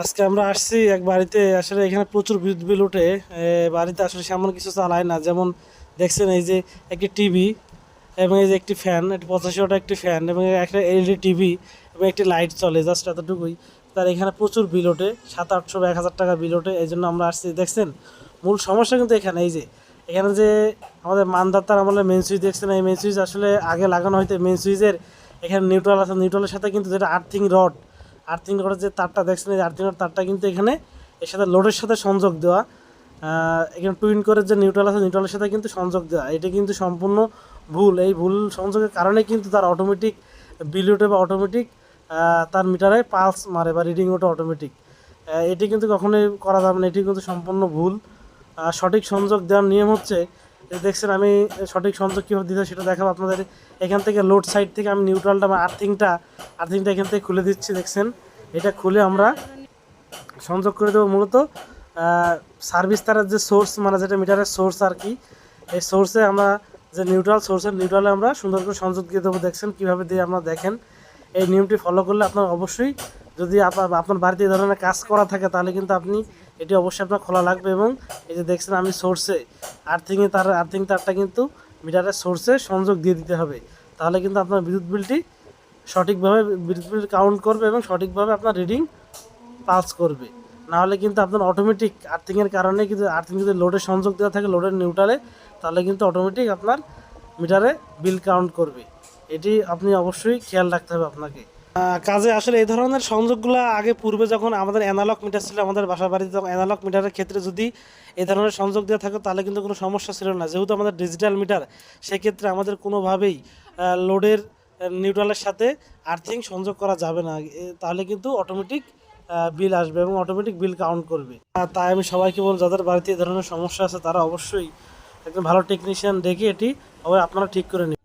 আজকে আমরা আসছি এক বাড়িতে, আসলে এখানে প্রচুর বিদ্যুৎ বিল ওঠে। বাড়িতে আসলে সেমন কিছু চালায় না। যেমন দেখছেন এই যে একটি টিভি এবং এই যে একটি ফ্যান একটি পঁচাশি ওটা একটি ফ্যান এবং একটা এলইডি টিভি এবং একটি লাইট চলে জাস্ট এতটুকুই। তার এখানে প্রচুর বিল ওঠে, সাত আটশো এক হাজার টাকা বিল ওঠে, এই জন্য আমরা আসছি। দেখছেন, মূল সমস্যা কিন্তু এখানে, এই যে এখানে যে আমাদের মানদাতার আমাদের মেন সুইচ দেখছেন, এই মেন সুইচ আসলে আগে লাগানো হয়তো মেন সুইচের এখানে নিউট্রাল আছে নিউট্রালের সাথে কিন্তু যেটা আর্থিং রড আর্থিং রডের যে তারটা, দেখছেন এই আর্থিং তারটা কিন্তু এখানে এর সাথে লোডের সাথে সংযোগ দেওয়া। এখানে টুইন করে যে নিউট্রাল আছে নিউট্রালের সাথে কিন্তু সংযোগ দেওয়া। এটা কিন্তু সম্পূর্ণ ভুল। এই ভুল সংযোগের কারণে কিন্তু তার অটোমেটিক বিল ওঠে বা অটোমেটিক তার মিটারে পালস মারে বা রিডিং ওঠে অটোমেটিক এটি কিন্তু কখনোই করা যাবে না। এটি কিন্তু সম্পূর্ণ ভুল। সঠিক সংযোগ দেওয়ার নিয়ম হচ্ছে দেখছেন আমি সঠিক সংযোগ কীভাবে দিতে সেটা দেখাবো আপনাদের। এখান থেকে লোড সাইড থেকে আমি নিউট্রালটা বা আর্থিংটা আর্থিংটা এখান থেকে খুলে দিচ্ছি, দেখছেন? এটা খুলে আমরা সংযোগ করে দেবো মূলত সার্ভিস তারের যে সোর্স মানে যেটা মিটারের সোর্স আর কি, এই সোর্সে আমরা যে নিউট্রাল সোর্সের নিউট্রালে আমরা সুন্দর করে সংযোগ দিয়ে দেবো, দেখছেন? কীভাবে দিয়ে আপনারা দেখেন? এই নিয়মটি ফলো করলে আপনার অবশ্যই যদি আপনার আপনার বাড়িতে এই ধরনের কাজ করা থাকে, তাহলে কিন্তু আপনি এটি অবশ্যই আপনার খোলা লাগবে এবং এই যে দেখছেন আমি সোর্সে আর্থিংয়ে তার আর্থিং তারটা কিন্তু মিটারের সোর্সে সংযোগ দিয়ে দিতে হবে। তাহলে কিন্তু আপনার বিদ্যুৎ বিলটি সঠিকভাবে বিদ্যুৎ কাউন্ট করবে এবং সঠিকভাবে আপনার রিডিং পাস করবে। নাহলে কিন্তু আপনার অটোমেটিক আর্থিংয়ের কারণে কিন্তু আর্থিং যদি লোডের সংযোগ দেওয়া থাকে লোডের নিউট্রালে তাহলে কিন্তু অটোমেটিক আপনার মিটারে বিল কাউন্ট করবে। এটি আপনি অবশ্যই খেয়াল রাখতে হবে আপনাকে। কাজে আসলে এই ধরনের সংযোগগুলো আগে পূর্বে যখন আমাদের অ্যানালগ মিটার ছিল, আমাদের বাসা বাড়িতে যখন অ্যানালগ মিটারের ক্ষেত্রে যদি এই ধরনের সংযোগ দেওয়া থাকে, তাহলে কিন্তু কোনো সমস্যা ছিল না। যেহেতু আমাদের ডিজিটাল মিটার সেক্ষেত্রে আমাদের কোনোভাবেই লোডের নিউট্রালের সাথে আর্থিং সংযোগ করা যাবে না। তাহলে কিন্তু অটোমেটিক বিল আসবে এবং অটোমেটিক বিল কাউন্ট করবে। তাই আমি সবাইকে বলব, যাদের বাড়িতে এ ধরনের সমস্যা আছে, তারা অবশ্যই একজন ভালো টেকনিশিয়ান দেখে এটি আপনারা ঠিক করে নিন।